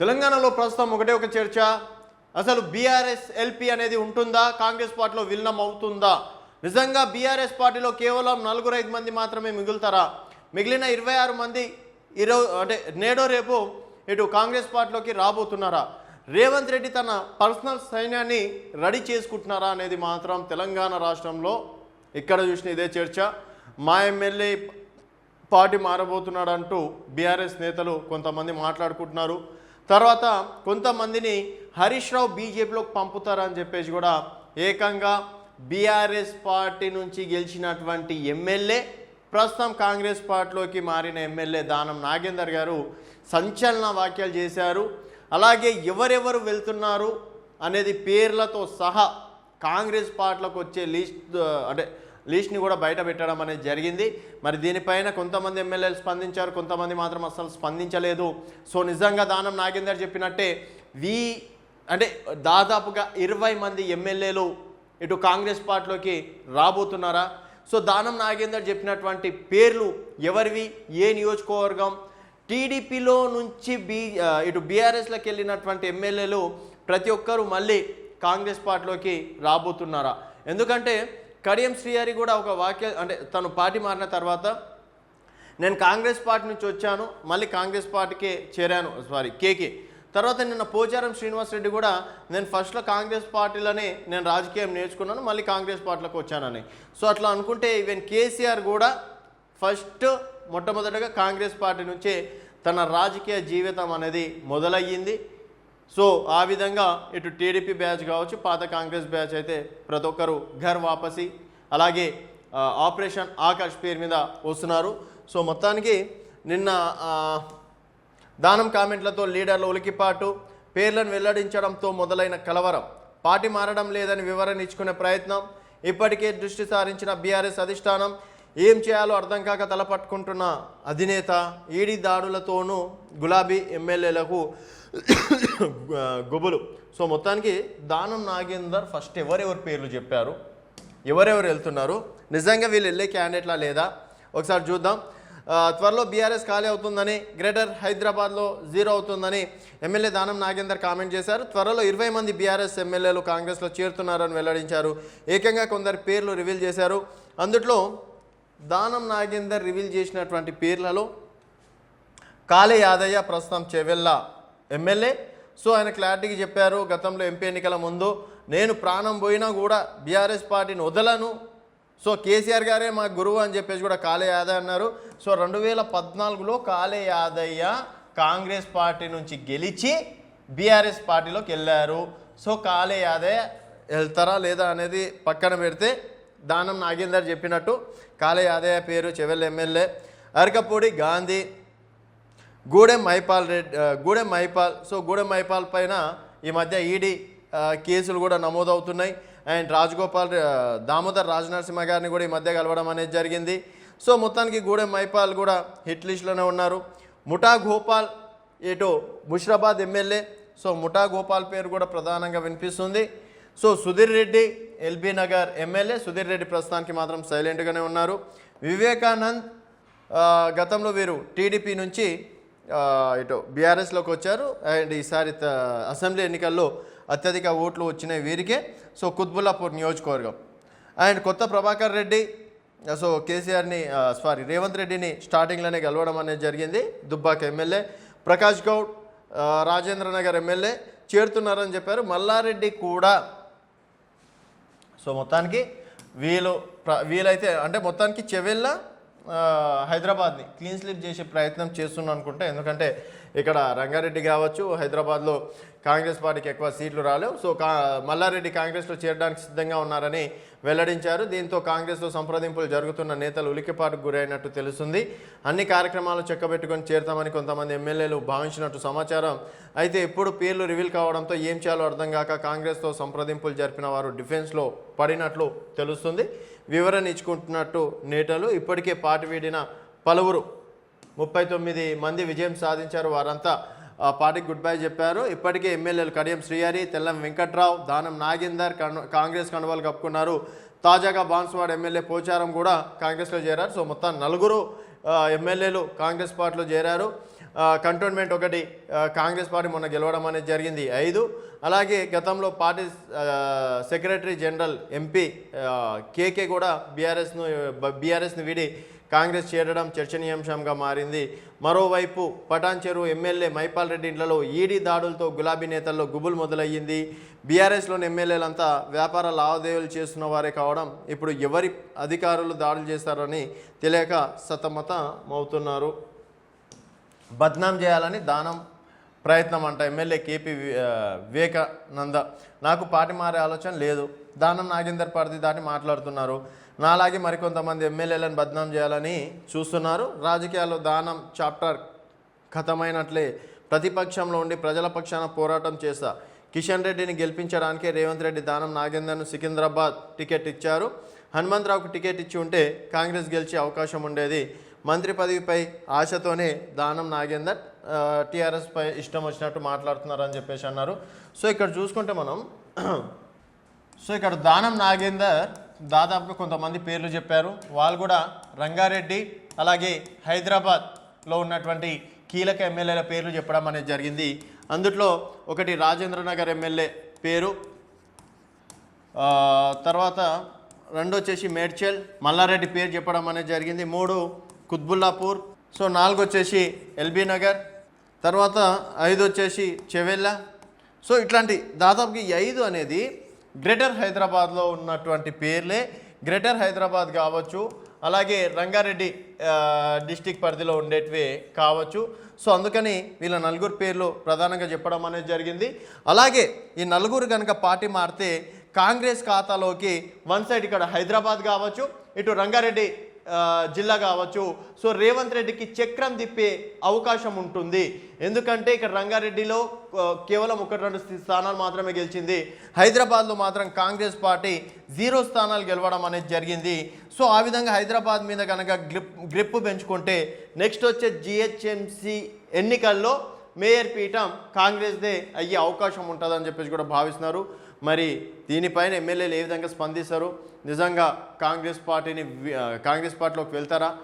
తెలంగాణలో ప్రస్తుతం ఒకటే ఒక చర్చ. అసలు బీఆర్ఎస్ ఎల్పీ అనేది ఉంటుందా? కాంగ్రెస్ పార్టీలో విలీనం అవుతుందా? నిజంగా బీఆర్ఎస్ పార్టీలో కేవలం నలుగురు ఐదు మంది మాత్రమే మిగులుతారా? మిగిలిన ఇరవై ఆరు మంది ఇరవై అంటే నేడో రేపు ఇటు కాంగ్రెస్ పార్టీలోకి రాబోతున్నారా? రేవంత్ రెడ్డి తన పర్సనల్ సైన్యాన్ని రెడీ చేసుకుంటున్నారా అనేది మాత్రం తెలంగాణ రాష్ట్రంలో ఇక్కడ చూసిన ఇదే చర్చ. మా ఎమ్మెల్యే పార్టీ మారబోతున్నాడు అంటూ బీఆర్ఎస్ నేతలు కొంతమంది మాట్లాడుకుంటున్నారు. తర్వాత కొంతమందిని హరీష్ రావు బీజేపీలోకి పంపుతారని చెప్పేసి కూడా ఏకంగా బీఆర్ఎస్ పార్టీ నుంచి గెలిచినటువంటి ఎమ్మెల్యే ప్రస్తుతం కాంగ్రెస్ పార్టీలోకి మారిన ఎమ్మెల్యే దానం నాగేందర్ గారు సంచలన వ్యాఖ్యలు చేశారు. అలాగే ఎవరెవరు వెళ్తున్నారు అనేది పేర్లతో సహా కాంగ్రెస్ పార్టీలకు వచ్చే లిస్ట్ అంటే లిస్ట్ని కూడా బయట పెట్టడం అనేది జరిగింది. మరి దీనిపైన కొంతమంది ఎమ్మెల్యేలు స్పందించారు కొంతమంది మాత్రం అసలు స్పందించలేదు. సో నిజంగా దానం నాగేందర్ చెప్పినట్టే వీ అంటే దాదాపుగా ఇరవై మంది ఎమ్మెల్యేలు ఇటు కాంగ్రెస్ పార్టీలోకి రాబోతున్నారా? సో దానం నాగేందర్ చెప్పినటువంటి పేర్లు ఎవరివి? ఏ నియోజకవర్గం? టీడీపీలో నుంచి బీ ఇటు బీఆర్ఎస్లోకి వెళ్ళినటువంటి ఎమ్మెల్యేలు ప్రతి ఒక్కరూ మళ్ళీ కాంగ్రెస్ పార్టీలోకి రాబోతున్నారా? ఎందుకంటే కడియం శ్రీహరి కూడా ఒక వాక్య అంటే తను పార్టీ మారిన తర్వాత నేను కాంగ్రెస్ పార్టీ నుంచి వచ్చాను మళ్ళీ కాంగ్రెస్ పార్టీకే చేరాను సారీ కేకే. తర్వాత నిన్న పోచారం శ్రీనివాస్ రెడ్డి కూడా నేను ఫస్ట్లో కాంగ్రెస్ పార్టీలోనే నేను రాజకీయం నేర్చుకున్నాను మళ్ళీ కాంగ్రెస్ పార్టీలోకి వచ్చానని. సో అట్లా అనుకుంటే ఈవెన్ కేసీఆర్ కూడా ఫస్ట్ మొట్టమొదటగా కాంగ్రెస్ పార్టీ నుంచే తన రాజకీయ జీవితం అనేది మొదలయ్యింది. సో ఆ విధంగా ఇటు టీడీపీ బ్యాచ్ కావచ్చు పాత కాంగ్రెస్ బ్యాచ్ అయితే ప్రతి ఒక్కరు ఘర్ వాపసి అలాగే ఆపరేషన్ ఆకాష్ పేరు మీద వస్తున్నారు. సో మొత్తానికి నిన్న దానం కామెంట్లతో లీడర్ల ఉలికిపాటు పేర్లను వెల్లడించడంతో మొదలైన కలవరం. పార్టీ మారడం లేదని వివరణ ఇచ్చుకునే ప్రయత్నం ఇప్పటికే దృష్టి సారించిన బీఆర్ఎస్ అధిష్టానం ఏం చేయాలో అర్థం కాక తలపట్టుకుంటున్న అధినేత ఈడీ దాడులతోనూ గులాబీ ఎమ్మెల్యేలకు గుబులు. సో మొత్తానికి దానం నాగేందర్ ఫస్ట్ ఎవరెవరి పేర్లు చెప్పారు? ఎవరెవరు వెళ్తున్నారు? నిజంగా వీళ్ళు వెళ్ళే క్యాండిడేట్లా లేదా? ఒకసారి చూద్దాం. త్వరలో బీఆర్ఎస్ ఖాళీ అవుతుందని గ్రేటర్ హైదరాబాద్లో జీరో అవుతుందని ఎమ్మెల్యే దానం నాగేందర్ కామెంట్ చేశారు. త్వరలో ఇరవై మంది బీఆర్ఎస్ ఎమ్మెల్యేలు కాంగ్రెస్లో చేరుతున్నారని వెల్లడించారు. ఏకంగా కొందరు పేర్లు రివీల్ చేశారు. అందుట్లో దానం నాగేందర్ రివీల్ చేసినటువంటి పేర్లలో కాళే యాదయ్య ప్రస్తుతం చెవెల్లా ఎమ్మెల్యే సో ఆయన క్లారిటీకి చెప్పారు గతంలో ఎంపీ ఎన్నికల ముందు నేను ప్రాణం పోయినా కూడా బీఆర్ఎస్ పార్టీని వదలను. సో కేసీఆర్ గారే మా గురువు అని చెప్పేసి కూడా కాళే యాదయ్య అన్నారు. సో రెండు వేల పద్నాలుగులో కాళే యాదయ్య కాంగ్రెస్ పార్టీ నుంచి గెలిచి బీఆర్ఎస్ పార్టీలోకి వెళ్ళారు. సో కాళే యాదయ్య వెళ్తారా లేదా అనేది పక్కన పెడితే దానం నాగేందర్ చెప్పినట్టు కాళే యాదయ్య పేరు చెవెల్ ఎమ్మెల్యే అరకపూడి గాంధీ గూడెం మైపాల్ రెడ్డి గూడెం మైపాల్ సో గూడెం మైపాల్ పైన ఈ మధ్య ఈడీ కేసులు కూడా నమోదవుతున్నాయి. అండ్ రాజగోపాల్ దామోదర్ రాజనరసింహ గారిని కూడా ఈ మధ్య కలవడం అనేది జరిగింది. సో మొత్తానికి గూడెం మైపాల్ కూడా హిట్ లిస్ట్లోనే ఉన్నారు. ముఠా గోపాల్ ఇటు ముషిరాబాద్ ఎమ్మెల్యే సో ముఠా గోపాల్ పేరు కూడా ప్రధానంగా వినిపిస్తుంది. So Sudheer Reddy LB Nagar MLA Sudheer Reddy ప్రస్తుతానికి మాత్రం సైలెంట్గానే ఉన్నారు. వివేకానంద్ గతంలో వీరు టీడీపీ నుంచి ఇటు బీఆర్ఎస్లోకి వచ్చారు. అండ్ ఈసారి అసెంబ్లీ ఎన్నికల్లో అత్యధిక ఓట్లు వచ్చినాయి వీరికే. సో కుత్బుల్లాపూర్ నియోజకవర్గం. అండ్ కొత్త ప్రభాకర్ రెడ్డి సో కేసీఆర్ని సారీ రేవంత్ రెడ్డిని స్టార్టింగ్లోనే గెలవడం అనేది జరిగింది. దుబ్బాక ఎమ్మెల్యే ప్రకాష్ గౌడ్ రాజేంద్ర నగర్ ఎమ్మెల్యే చేరుతున్నారని చెప్పారు. మల్లారెడ్డి కూడా. సో మొత్తానికి వీలు ప్ర- వీలైతే అంటే మొత్తానికి చెవెళ్ళ హైదరాబాద్ని క్లీన్ స్లిప్ చేసే ప్రయత్నం చేస్తున్నాను అనుకుంటే. ఎందుకంటే ఇక్కడ రంగారెడ్డి కావచ్చు హైదరాబాద్లో కాంగ్రెస్ పార్టీకి ఎక్కువ సీట్లు రాలేవు. సో కా మల్లారెడ్డి కాంగ్రెస్లో చేరడానికి సిద్ధంగా ఉన్నారని వెల్లడించారు. దీంతో కాంగ్రెస్లో సంప్రదింపులు జరుగుతున్న నేతలు ఉలికిపాటుకు గురైనట్టు తెలుస్తుంది. అన్ని కార్యక్రమాలు చెక్కబెట్టుకొని చేరుతామని కొంతమంది ఎమ్మెల్యేలు భావించినట్టు సమాచారం. అయితే ఎప్పుడు పేర్లు రివీల్ కావడంతో ఏం చేయాలో అర్థం కాక కాంగ్రెస్తో సంప్రదింపులు జరిపిన వారు డిఫెన్స్లో పడినట్లు తెలుస్తుంది. వివరణ ఇచ్చుకుంటున్నట్టు నేతలు ఇప్పటికే పార్టీ వీడిన పలువురు ముప్పై తొమ్మిది మంది విజయం సాధించారు వారంతా. పార్టీ పార్టీకి గుడ్ బై చెప్పారు. ఇప్పటికే ఎమ్మెల్యేలు కడియం శ్రీహరి తెల్లం వెంకట్రావు దానం నాగేందర్ కాంగ్రెస్ కండువాలు కప్పుకున్నారు. తాజాగా బాన్స్వాడ్ ఎమ్మెల్యే పోచారం కూడా కాంగ్రెస్లో చేరారు. సో మొత్తం నలుగురు ఎమ్మెల్యేలు కాంగ్రెస్ పార్టీలో చేరారు. కంటోన్మెంట్ ఒకటి కాంగ్రెస్ పార్టీ మొన్న గెలవడం అనేది జరిగింది. ఐదు. అలాగే గతంలో party secretary general MP KK కూడా బీఆర్ఎస్ను బీఆర్ఎస్ని వీడి కాంగ్రెస్ చేరడం చర్చనీయాంశంగా మారింది. మరోవైపు పటాన్ చెరువు ఎమ్మెల్యే మైపాల్ రెడ్డి ఇండ్లలో ఈడీ దాడులతో గులాబీ నేతల్లో గుబులు మొదలయ్యింది. బీఆర్ఎస్లోని ఎమ్మెల్యేలంతా వ్యాపార లావాదేవీలు చేస్తున్న వారే కావడం ఇప్పుడు ఎవరి అధికారులు దాడులు చేస్తారని తెలియక సతమతమవుతున్నారు. బద్నాం చేయాలని దానం ప్రయత్నం అంట ఎమ్మెల్యే కేపీ వివేకానంద. నాకు పార్టీ మారే ఆలోచన లేదు. దానం నాగేందర్ పరిధి దాటి మాట్లాడుతున్నారు. నాలాగే మరికొంతమంది ఎమ్మెల్యేలను బద్నాం చేయాలని చూస్తున్నారు. రాజకీయాల్లో దానం చాప్టర్ ఖతమైనట్లే ప్రతిపక్షంలో ఉండి ప్రజల పక్షాన పోరాటం చేస్తా. కిషన్ రెడ్డిని గెలిపించడానికే రేవంత్ రెడ్డి దానం నాగేందర్ను సికింద్రాబాద్ టికెట్ ఇచ్చారు. హనుమంతరావుకు టికెట్ ఇచ్చి ఉంటే కాంగ్రెస్ గెలిచే అవకాశం ఉండేది. మంత్రి పదవిపై ఆశతోనే దానం నాగేందర్ టీఆర్ఎస్ పై ఇష్టం వచ్చినట్టు మాట్లాడుతున్నారని చెప్పేసి అన్నారు. సో ఇక్కడ చూసుకుంటే మనం సో ఇక్కడ దానం నాగేందర్ దాదాపుగా కొంతమంది పేర్లు చెప్పారు. వాళ్ళు కూడా రంగారెడ్డి అలాగే హైదరాబాద్లో ఉన్నటువంటి కీలక ఎమ్మెల్యేల పేర్లు చెప్పడం అనేది జరిగింది. అందుట్లో ఒకటి రాజేంద్ర నగర్ ఎమ్మెల్యే పేరు తర్వాత రెండు వచ్చేసి మేడ్చల్ మల్లారెడ్డి పేరు చెప్పడం అనేది జరిగింది. మూడు కుత్బుల్లాపూర్ సో నాలుగు వచ్చేసి ఎల్బీ నగర్ తర్వాత ఐదు వచ్చేసి చెవెల్ల సో ఇట్లాంటి దాదాపుకి ఐదు అనేది గ్రేటర్ హైదరాబాద్లో ఉన్నటువంటి పేర్లే. గ్రేటర్ హైదరాబాద్ కావచ్చు అలాగే రంగారెడ్డి డిస్టిక్ పరిధిలో ఉండేటివే కావచ్చు. సో అందుకని వీళ్ళ నలుగురు పేర్లు ప్రధానంగా చెప్పడం అనేది జరిగింది. అలాగే ఈ నలుగురు కనుక పార్టీ మారితే కాంగ్రెస్ ఖాతాలోకి వన్ సైడ్ ఇక్కడ హైదరాబాద్ కావచ్చు ఇటు రంగారెడ్డి జిల్లా కావచ్చు. సో రేవంత్ రెడ్డికి చక్రం తిప్పే అవకాశం ఉంటుంది. ఎందుకంటే ఇక్కడ రంగారెడ్డిలో కేవలం ఒకటి రెండు స్థానాలు మాత్రమే గెలిచింది. హైదరాబాద్లో మాత్రం కాంగ్రెస్ పార్టీ జీరో స్థానాలు గెలవడం అనేది జరిగింది. సో ఆ విధంగా హైదరాబాద్ మీద కనుక గ్రిప్ గ్రిప్ పెంచుకుంటే నెక్స్ట్ వచ్చే జిహెచ్ఎంసి ఎన్నికల్లో మేయర్ పీఠం కాంగ్రెస్దే అయ్యే అవకాశం ఉంటుందని చెప్పేసి కూడా భావిస్తున్నారు. మరి దీనిపైన ఎమ్మెల్యేలు ఏ విధంగా స్పందిస్తారు? నిజంగా కాంగ్రెస్ పార్టీని కాంగ్రెస్ పార్టీలోకి వెళ్తారా?